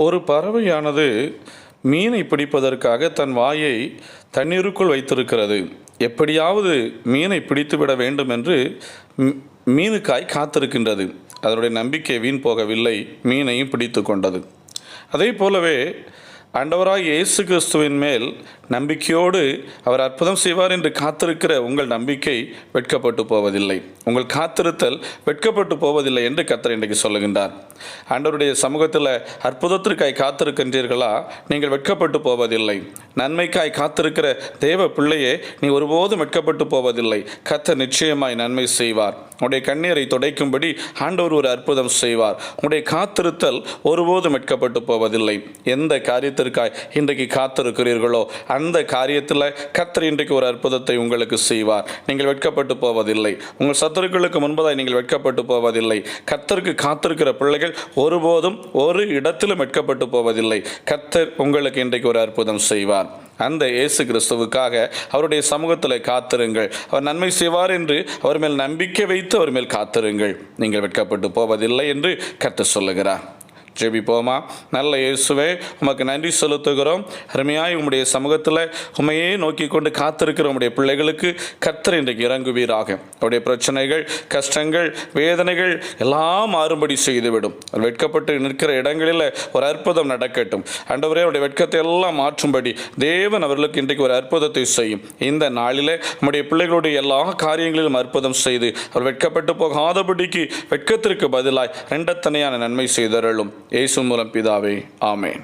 ஒரு பறவையானது மீனை பிடிப்பதற்காக தன் வாயை தண்ணீருக்குள் வைத்திருக்கிறது. எப்படியாவது மீனை பிடித்துவிட வேண்டும் என்று மீனுக்காய் காத்திருக்கின்றது. அதனுடைய நம்பிக்கை வீண் போகவில்லை. மீனையும் பிடித்து கொண்டது. அதே போலவே ஆண்டவராக இயேசு கிறிஸ்துவின் மேல் நம்பிக்கையோடு அவர் அற்புதம் செய்வார் என்று காத்திருக்கிற உங்கள் நம்பிக்கை வெட்கப்பட்டு போவதில்லை. உங்கள் காத்திருத்தல் வெட்கப்பட்டு போவதில்லை என்று கத்தர் இன்றைக்கு சொல்லுகின்றார். ஆண்டவருடைய சமூகத்தில் அற்புதத்திற்காய் காத்திருக்கின்றீர்களா? நீங்கள் வெட்கப்பட்டு போவதில்லை. நன்மைக்காய் காத்திருக்கிற தேவ பிள்ளையே நீ ஒருபோதும் வெட்கப்பட்டு போவதில்லை. கத்தர் நிச்சயமாய் நன்மை செய்வார். உடைய கண்ணீரை துடைக்கும்படி ஆண்டவர் ஒரு அற்புதம் செய்வார். உடைய காத்திருத்தல் ஒருபோதும் எட்கப்பட்டு போவதில்லை. எந்த காரியத்திற்காய் இன்றைக்கு காத்திருக்கிறீர்களோ அந்த காரியத்தில் கத்தர் இன்றைக்கு ஒரு அற்புதத்தை உங்களுக்கு செய்வார். நீங்கள் வெட்கப்பட்டு போவதில்லை. உங்கள் சத்துருக்களுக்கு முன்பதாய் நீங்கள் வெட்கப்பட்டு போவதில்லை. கத்தருக்கு காத்திருக்கிற பிள்ளைகள் ஒருபோதும் ஒரு இடத்திலும் வெட்கப்பட்டு போவதில்லை. கர்த்தர் உங்களுக்கு இன்றைக்கு ஒரு அற்புதம் செய்வார். அந்த இயேசு கிறிஸ்துவுக்காக அவருடைய சமூகத்தில் காத்திருங்கள். அவர் நன்மை செய்வார் என்று அவர் மேல் நம்பிக்கை வைத்து அவர் மேல் காத்திருங்கள். நீங்கள் வெட்கப்பட்டு போவதில்லை என்று கற்று சொல்லுகிறார். ஜெபிப்போமா? நல்ல இயேசுவே உமக்கு நன்றி செலுத்துகிறோம். அருமையாய் உம்முடைய சமூகத்தில் உண்மையே நோக்கி கொண்டு காத்திருக்கிற உம்முடைய பிள்ளைகளுக்கு கர்த்தர் இன்றைக்கு இறங்குவீராக. அவருடைய பிரச்சனைகள் கஷ்டங்கள் வேதனைகள் எல்லாம் மாறும்படி செய்துவிடும். அவர் வெட்கப்பட்டு நிற்கிற இடங்களில் ஒரு அற்புதம் நடக்கட்டும். அண்டவரே அவருடைய வெட்கத்தை எல்லாம் மாற்றும்படி தேவன் அவர்களுக்கு இன்றைக்கு ஒரு அற்புதத்தை செய்யும். இந்த நாளில் நம்முடைய பிள்ளைகளுடைய எல்லா காரியங்களிலும் அற்புதம் செய்து அவர் வெட்கப்பட்டு போகாதபடிக்கு வெட்கத்திற்கு பதிலாய் ரெண்டத்தனையான நன்மை செய்தருளும். இயேசு மூலம் பிதாவே ஆமேன்.